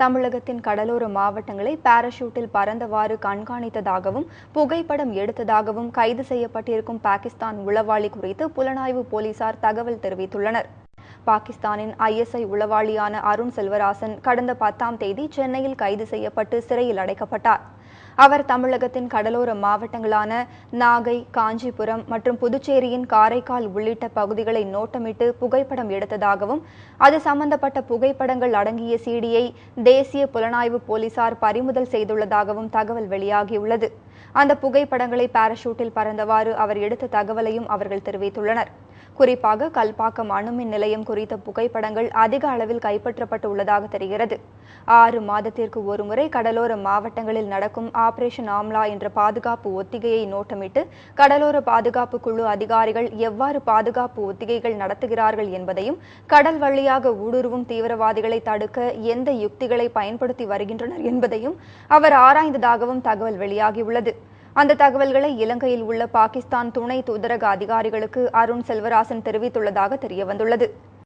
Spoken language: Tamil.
தமிழகத்தின் கடலோர மாவட்டங்களை பாராஷூட்டில் பறந்தவாறு கண்காணித்ததாகவும் புகைப்படம் எடுத்ததாகவும் கைது செய்யப்பட்டிருக்கும் பாகிஸ்தான் உளவாளி குறித்து புலனாய்வு போலீசார் தகவல் தெரிவித்துள்ளனர். பாகிஸ்தானின் ஐஎஸ்ஐ உளவாளியான அருண் செல்வராசன் கடந்த பத்தாம் தேதி சென்னையில் கைது செய்யப்பட்டு சிறையில் அடைக்கப்பட்டார். அவர் தமிழகத்தின் கடலோர மாவட்டங்களான நாகை காஞ்சிபுரம் மற்றும் புதுச்சேரியின் காரைக்கால் உள்ளிட்ட பகுதிகளை நோட்டமிட்டு புகைப்படம் எடுத்ததாகவும் அது சம்பந்தப்பட்ட புகைப்படங்கள் அடங்கிய சீடியை தேசிய புலனாய்வு போலீசார் பறிமுதல் செய்துள்ளதாகவும் தகவல் வெளியாகியுள்ளது. அந்த புகைப்படங்களை பாராஷூட்டில் பறந்தவாறு அவர் எடுத்த தகவலையும் அவர்கள் தெரிவித்துள்ளனர். குறிப்பாக கல்பாக்கம் அணுமின் நிலையம் குறித்த புகைப்படங்கள் அதிக அளவில் கைப்பற்றப்பட்டு உள்ளதாக தெரிகிறது. ஆறு மாதத்திற்கு ஒருமுறை கடலோர மாவட்டங்களில் நடக்கும் ஆபரேஷன் ஆம்லா என்ற பாதுகாப்பு ஒத்திகையை நோட்டமிட்டு கடலோர பாதுகாப்பு குழு அதிகாரிகள் எவ்வாறு பாதுகாப்பு ஒத்திகைகள் நடத்துகிறார்கள் என்பதையும் கடல் வழியாக ஊடுருவும் தீவிரவாதிகளை தடுக்க எந்த யுக்திகளை பயன்படுத்தி வருகின்றனர் என்பதையும் அவர் ஆராய்ந்ததாகவும் தகவல் வெளியாகியுள்ளது. அந்த தகவல்களை இலங்கையில் உள்ள பாகிஸ்தான் துணை தூதரக அதிகாரிகளுக்கு அருண் செல்வராசன் தெரிவித்துள்ளதாக தெரியவந்துள்ளது.